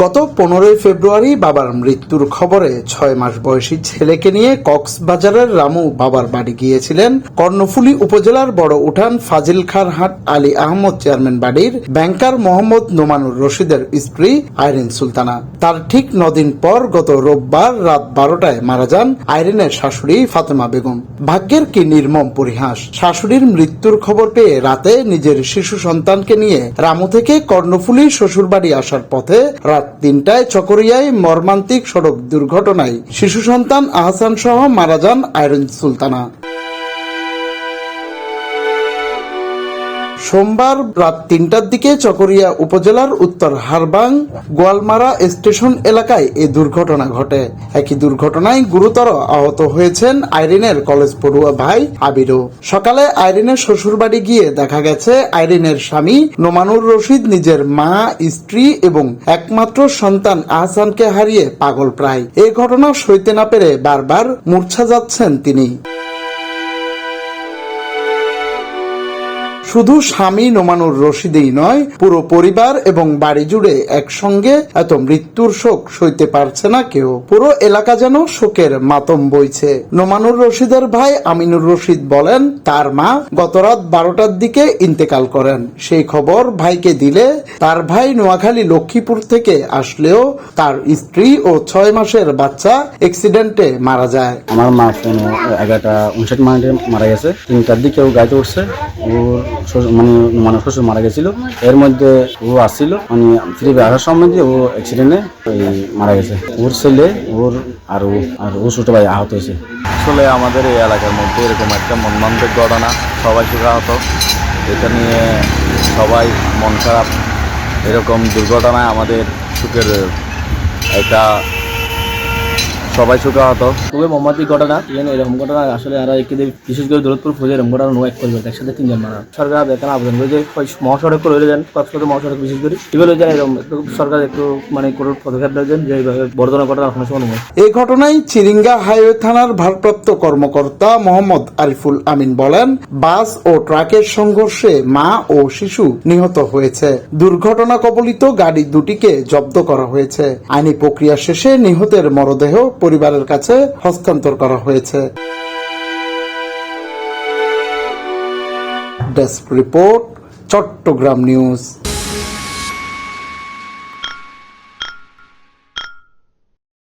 গত পনেরোই ফেব্রুয়ারি বাবার মৃত্যুর খবরে ছয় মাস বয়সী ছেলেকে নিয়ে কক্সবাজারের রামু বাবার বাড়ি গিয়েছিলেন। কর্ণফুলী উপজেলার বড় উঠান ফাজিল খান হাট আলী আহমদ চেয়ারম্যান বাড়ির ব্যাংকার মোহাম্মদ নোমানুর রশিদের স্ত্রী আইরিন সুলতানা। তার ঠিক নদিন পর গত রোববার রাত বারোটায় মারা যান আইরিনের শাশুড়ি ফাতেমা বেগম। ভাগ্যের কি নির্মম পরিহাস? শাশুড়ির মৃত্যুর খবর পেয়ে রাতে নিজের শিশু সন্তানকে নিয়ে রামু থেকে কর্ণফুলী শ্বশুরবাড়ি আসার পথে রাত তিনটায় চকরিয়ায় মর্মান্তিক সড়ক দুর্ঘটনায় শিশু সন্তান আহসান সহ মারা যান আয়রন সুলতানা। সোমবার রাত তিনটার দিকে চকরিয়া উপজেলার উত্তর হারবাং গোয়ালমারা স্টেশন এলাকায় এই দুর্ঘটনা ঘটে। একই দুর্ঘটনায় গুরুতর আহত হয়েছেন আইরিনের কলেজ পড়ুয়া ভাই আবিরও সকালে আইরিনের শ্বশুরবাড়ি গিয়ে দেখা গেছে, আইরিনের স্বামী নোমানুর রশিদ নিজের মা, স্ত্রী এবং একমাত্র সন্তান আহসানকে হারিয়ে পাগল প্রায়। এই ঘটনা সইতে না পেরে বারবার মূর্ছা যাচ্ছেন তিনি। শুধু স্বামী নোমানুর রশিদেই নয়, পুরো পরিবার এবং বাড়ি জুড়ে একসঙ্গে এত মৃত্যুর শোক সইতে পারছে না কেউ। পুরো এলাকা যেন শোকের মাতম বইছে। নোমানুর রশিদের ভাই আমিনুর রশিদ বলেন, তার মা গতরাত বারোটার দিকে ইন্তেকাল করেন। সেই খবর ভাইকে দিলে তার ভাই নোয়াখালী লক্ষ্মীপুর থেকে আসলেও তার স্ত্রী ও ছয় মাসের বাচ্চা অ্যাক্সিডেন্টে মারা যায়। আমার মা এগারোটা উনষাট মারা গেছে। তিনটার দিকে ও গাড়িতে উঠছে। ওর মানে মানে শ্বশুর মারা গেছিল। এর মধ্যে ও আসছিল মানে ফিরে আসার সময় ও অ্যাক্সিডেন্টে মারা গেছে। ওর ছেলে, ওর আর ও আর ও ছোট ভাই আহত হয়েছে। আসলে আমাদের এই এলাকার মধ্যে এরকম একটা মর্মান্তিক ঘটনা, সবাই সুখাহত এটা নিয়ে সবাই মন খারাপ। এরকম দুর্ঘটনায় আমাদের সুখের একটা সবাই সুখাহত খুবই মর্মান্তিক ঘটনা। ইভেন এরকম ঘটনা আসলে আর একে বিশেষ করে দৌলতপুর ফৌজে এরকম ঘটনা নয় এক পরিবার একসাথে তিনজন মারা সরকার বেতন আবেদন করে যে মহাসড়ক করে রয়ে যান কক্সবাজার মহাসড়ক বিশেষ করে। এগুলো যেন এরকম সরকার একটু মানে কোনো পদক্ষেপ নেওয়া যে এইভাবে বড় ধরনের ঘটনা কোনো সময় নয় এই ঘটনায় চিরিঙ্গা হাইওয়ে থানার ভারপ্রাপ্ত কর্মকর্তা মোহাম্মদ আরিফুল আমিন বলেন বাস ও ট্রাকের সংঘর্ষে মা ও শিশু নিহত হয়েছে। দুর্ঘটনা কবলিত গাড়ি দুটিকে জব্দ করা হয়েছে। আইনি প্রক্রিয়া শেষে নিহতের মরদেহ পরিবারের কাছে হস্তান্তর করা হয়েছে। Desk report Chittagong news